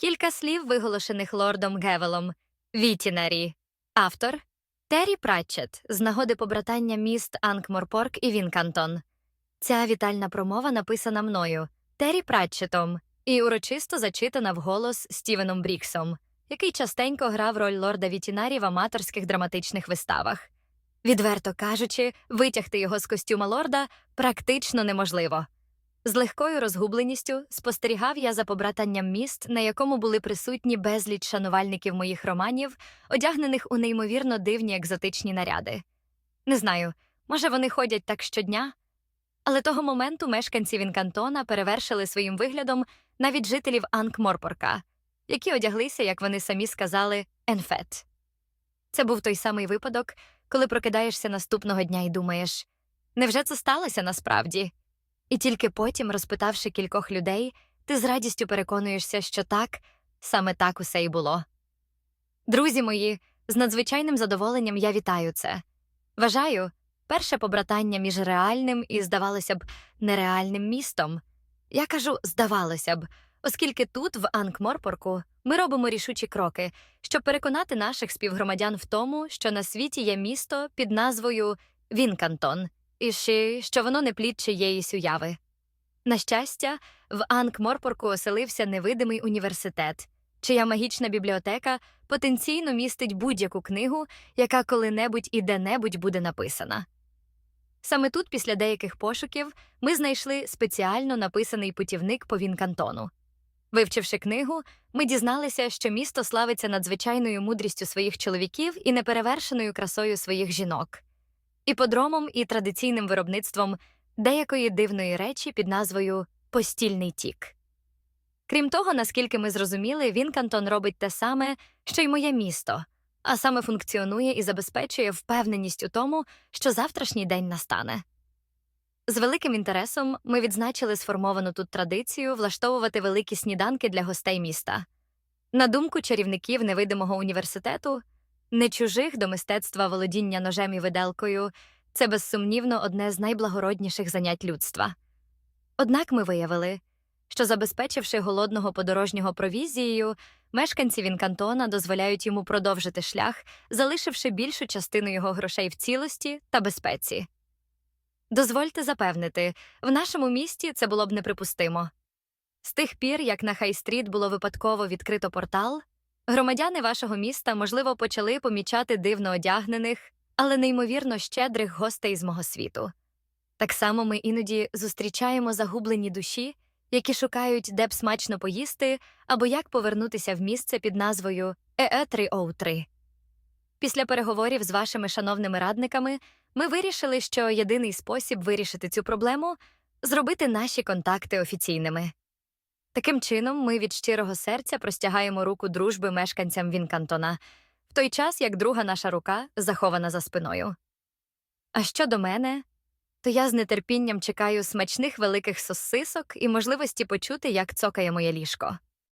Кілька слів, виголошених лордом Гевелом. Вітінарі. Автор Террі Пратчет з нагоди побратання міст Анкморпорк і Вінкантон. Ця вітальна промова написана мною, Террі Пратчетом, і урочисто зачитана вголос Стівеном Бріксом, який частенько грав роль лорда Вітінарі в аматорських драматичних виставах. Відверто кажучи, витягти його з костюма лорда практично неможливо. З легкою розгубленістю спостерігав я за побратанням міст, на якому були присутні безліч шанувальників моїх романів, одягнених у неймовірно дивні екзотичні наряди. Не знаю, може, вони ходять так щодня, але того моменту мешканці Вінкантона перевершили своїм виглядом навіть жителів Анкморпорка, які одяглися, як вони самі сказали, енфет. Це був той самий випадок, коли прокидаєшся наступного дня і думаєш, невже це сталося насправді? І тільки потім, розпитавши кількох людей, ти з радістю переконуєшся, що так, саме так усе і було. Друзі мої, з надзвичайним задоволенням я вітаю це. Вважаю, перше побратання між реальним і, здавалося б, нереальним містом. Я кажу, здавалося б, оскільки тут, в Анкморпорку, ми робимо рішучі кроки, щоб переконати наших співгромадян в тому, що на світі є місто під назвою Вінкантон, і ще, що воно не плід чиєїсь уяви. На щастя, в Анкморпорку оселився невидимий університет, чия магічна бібліотека потенційно містить будь-яку книгу, яка коли-небудь і де-небудь буде написана. Саме тут, після деяких пошуків, ми знайшли спеціально написаний путівник по Вінкантону. Вивчивши книгу, ми дізналися, що місто славиться надзвичайною мудрістю своїх чоловіків і неперевершеною красою своїх жінок, іподромом і традиційним виробництвом деякої дивної речі під назвою Постільний тік. Крім того, наскільки ми зрозуміли, Вінкантон робить те саме, що й моє місто, а саме функціонує і забезпечує впевненість у тому, що завтрашній день настане. З великим інтересом ми відзначили сформовану тут традицію влаштовувати великі сніданки для гостей міста. На думку чарівників невидимого університету, не чужих до мистецтва володіння ножем і виделкою це безсумнівно одне з найблагородніших занять людства. Однак ми виявили, що, забезпечивши голодного подорожнього провізією, мешканці Вінкантона дозволяють йому продовжити шлях, залишивши більшу частину його грошей в цілості та безпеці. Дозвольте запевнити, в нашому місті це було б неприпустимо. З тих пір, як на Хай-стріт було випадково відкрито портал, громадяни вашого міста, можливо, почали помічати дивно одягнених, але неймовірно щедрих гостей з мого світу. Так само ми іноді зустрічаємо загублені душі, які шукають, де б смачно поїсти або як повернутися в місце під назвою Е ЕЕ 303. Після переговорів з вашими шановними радниками ми вирішили, що єдиний спосіб вирішити цю проблему зробити наші контакти офіційними. Таким чином, ми від щирого серця простягаємо руку дружби мешканцям Вінкантона, в той час як друга наша рука захована за спиною. А щодо мене, то я з нетерпінням чекаю смачних великих сосисок і можливості почути, як цокає моє ліжко.